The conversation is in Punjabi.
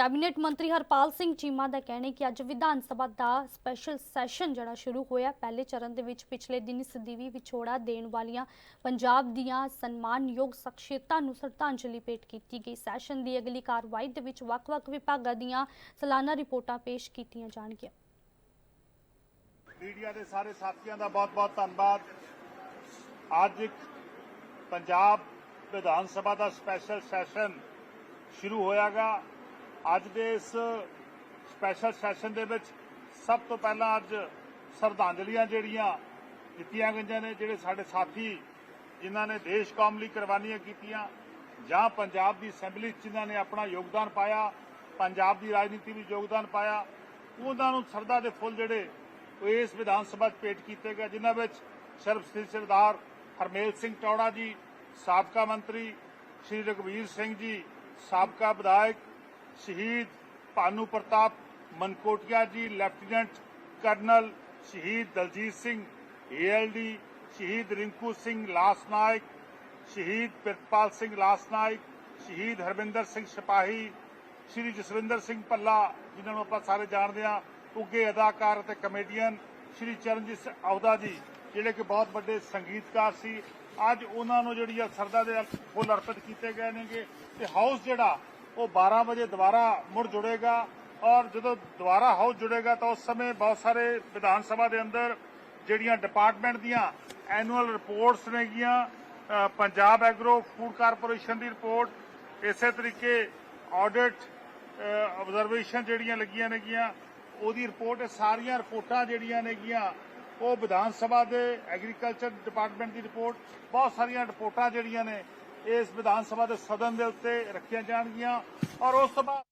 ਕੈਬਨਿਟ ਮੰਤਰੀ ਹਰਪਾਲ ਸਿੰਘ ਚੀਮਾ ਦਾ ਕਹਿਣਾ ਹੈ ਕਿ ਅੱਜ ਵਿਧਾਨ ਸਭਾ ਦਾ ਸਪੈਸ਼ਲ ਸੈਸ਼ਨ ਜਿਹੜਾ ਸ਼ੁਰੂ ਹੋਇਆ, ਪਹਿਲੇ ਚਰਨ ਦੇ ਵਿੱਚ ਪਿਛਲੇ ਦਿਨ ਸਦੀਵੀ ਵਿਛੋੜਾ ਦੇਣ ਵਾਲੀਆਂ ਪੰਜਾਬ ਦੀਆਂ ਸਨਮਾਨਯੋਗ ਸ਼ਖਸੀਅਤਾਂ ਨੂੰ ਸ਼ਰਧਾਂਜਲੀ ਭੇਟ ਕੀਤੀ ਗਈ। ਸੈਸ਼ਨ ਦੀ ਅਗਲੀ ਕਾਰਵਾਈ ਦੇ ਵਿੱਚ ਵੱਖ-ਵੱਖ ਵਿਭਾਗਾਂ ਦੀਆਂ ਸਾਲਾਨਾ ਰਿਪੋਰਟਾਂ ਪੇਸ਼ ਕੀਤੀਆਂ ਜਾਣਗੀਆਂ। ਮੀਡੀਆ ਦੇ ਸਾਰੇ ਸਾਥੀਆਂ ਦਾ ਬਹੁਤ-ਬਹੁਤ ਧੰਨਵਾਦ। ਅੱਜ ਪੰਜਾਬ ਵਿਧਾਨ ਸਭਾ ਦਾ ਸਪੈਸ਼ਲ ਸੈਸ਼ਨ ਸ਼ੁਰੂ ਹੋਇਆਗਾ। ਅੱਜ ਦੇ ਇਸ ਸਪੈਸ਼ਲ ਸੈਸ਼ਨ ਦੇ ਵਿੱਚ ਸਭ ਤੋਂ ਪਹਿਲਾਂ ਅੱਜ ਸ਼ਰਧਾਂਜਲੀਆਂ ਜਿਹੜੀਆਂ ਦਿੱਤੀਆਂ ਗਈਆਂ ਨੇ, ਜਿਹੜੇ ਸਾਡੇ ਸਾਥੀ ਜਿਨ੍ਹਾਂ ਨੇ ਦੇਸ਼ ਕੌਮ ਲਈ ਕੁਰਬਾਨੀਆਂ ਕੀਤੀਆਂ ਜਾਂ ਪੰਜਾਬ ਦੀ ਅਸੈਂਬਲੀ 'ਚ ਜਿਨ੍ਹਾਂ ਨੇ ਆਪਣਾ ਯੋਗਦਾਨ ਪਾਇਆ, ਪੰਜਾਬ ਦੀ ਰਾਜਨੀਤੀ ਵਿੱਚ ਯੋਗਦਾਨ ਪਾਇਆ, ਉਹਨਾਂ ਨੂੰ ਸਰਦਾ ਦੇ ਫੁੱਲ ਜਿਹੜੇ ਇਸ ਵਿਧਾਨ ਸਭਾ 'ਚ ਭੇਟ ਕੀਤੇ ਗਏ, ਜਿਨ੍ਹਾਂ ਵਿੱਚ ਸਰਬਸਤਿ ਸਰਦਾਰ ਹਰਮੇਲ ਸਿੰਘ ਟੌੜਾ ਜੀ, ਸਾਬਕਾ ਮੰਤਰੀ, ਸ਼੍ਰੀ ਰਘਵੀਰ ਸਿੰਘ ਜੀ, ਸਾਬਕਾ ਵਿਧਾਇਕ ਸ਼ਹੀਦ ਭਾਨੂ ਪ੍ਰਤਾਪ ਮਨਕੋਟਿਆ ਜੀ, ਲੈਫਟੀਨੈਂਟ ਕਰਨਲ ਸ਼ਹੀਦ ਦਲਜੀਤ ਸਿੰਘ, ਏਐਲਡੀ ਸ਼ਹੀਦ ਰਿੰਕੂ ਸਿੰਘ ਲਾਸਨਾਇਕ ਸ਼ਹੀਦ ਪ੍ਰਿਤਪਾਲ ਸਿੰਘ ਲਾਸਨਾਇਕ ਸ਼ਹੀਦ ਹਰਵਿੰਦਰ ਸਿੰਘ ਸਿਪਾਹੀ, ਸ਼੍ਰੀ ਜਸਵਿੰਦਰ ਸਿੰਘ ਪੱਲਾ ਜਿਨ੍ਹਾਂ ਨੂੰ ਆਪਾਂ ਸਾਰੇ ਜਾਣਦੇ ਹਾਂ ਉੱਗੇ ਅਦਾਕਾਰ ਅਤੇ ਕਮੇਡੀਅਨ ਸ਼੍ਰੀ ਚਰਨਜੀਤ ਸਿੰਘ ਆਉਦਾ ਜੀ, ਜਿਹੜੇ ਕਿ ਬਹੁਤ ਵੱਡੇ ਸੰਗੀਤਕਾਰ ਸੀ। ਅੱਜ ਉਹਨਾਂ ਨੂੰ ਜਿਹੜੀ ਆ ਸਰਦਾ ਦੇ ਫੁੱਲ ਅਰਪਿਤ ਕੀਤੇ ਗਏ ਨੇਗੇ। ਤੇ ਹਾਊਸ ਜਿਹੜਾ ਉਹ 12 ਵਜੇ ਦੁਬਾਰਾ ਮੁੜ ਜੁੜੇਗਾ ਔਰ ਜਦੋਂ ਦੁਬਾਰਾ ਹਾਊਸ ਜੁੜੇਗਾ ਤਾਂ ਉਸ ਸਮੇਂ ਬਹੁਤ ਸਾਰੇ ਵਿਧਾਨ ਸਭਾ ਦੇ ਅੰਦਰ ਜਿਹੜੀਆਂ ਡਿਪਾਰਟਮੈਂਟ ਦੀਆਂ ਐਨੂਅਲ ਰਿਪੋਰਟਸ ਨੇਗੀਆਂ ਪੰਜਾਬ ਐਗਰੋ ਫੂਡ ਕਾਰਪੋਰੇਸ਼ਨ ਦੀ ਰਿਪੋਰਟ ਇਸੇ ਤਰੀਕੇ ਆਡਿਟ ਆਬਜ਼ਰਵੇਸ਼ਨ ਜਿਹੜੀਆਂ ਲੱਗੀਆਂ ਨੇਗੀਆਂ, ਉਹਦੀ ਰਿਪੋਰਟ ਇਹ ਸਾਰੀਆਂ ਰਿਪੋਰਟਾਂ ਜਿਹੜੀਆਂ ਨੇਗੀਆਂ, ਉਹ ਵਿਧਾਨ ਸਭਾ ਦੇ ਐਗਰੀਕਲਚਰ ਡਿਪਾਰਟਮੈਂਟ ਦੀ ਰਿਪੋਰਟ ਬਹੁਤ ਸਾਰੀਆਂ ਰਿਪੋਰਟਾਂ ਜਿਹੜੀਆਂ ਨੇ ਇਸ ਵਿਧਾਨ ਸਭਾ ਦੇ ਸਦਨ ਦੇ ਉੱਤੇ ਰੱਖੀਆਂ ਜਾਣਗੀਆਂ ਔਰ ਉਸ ਤੋਂ ਬਾਅਦ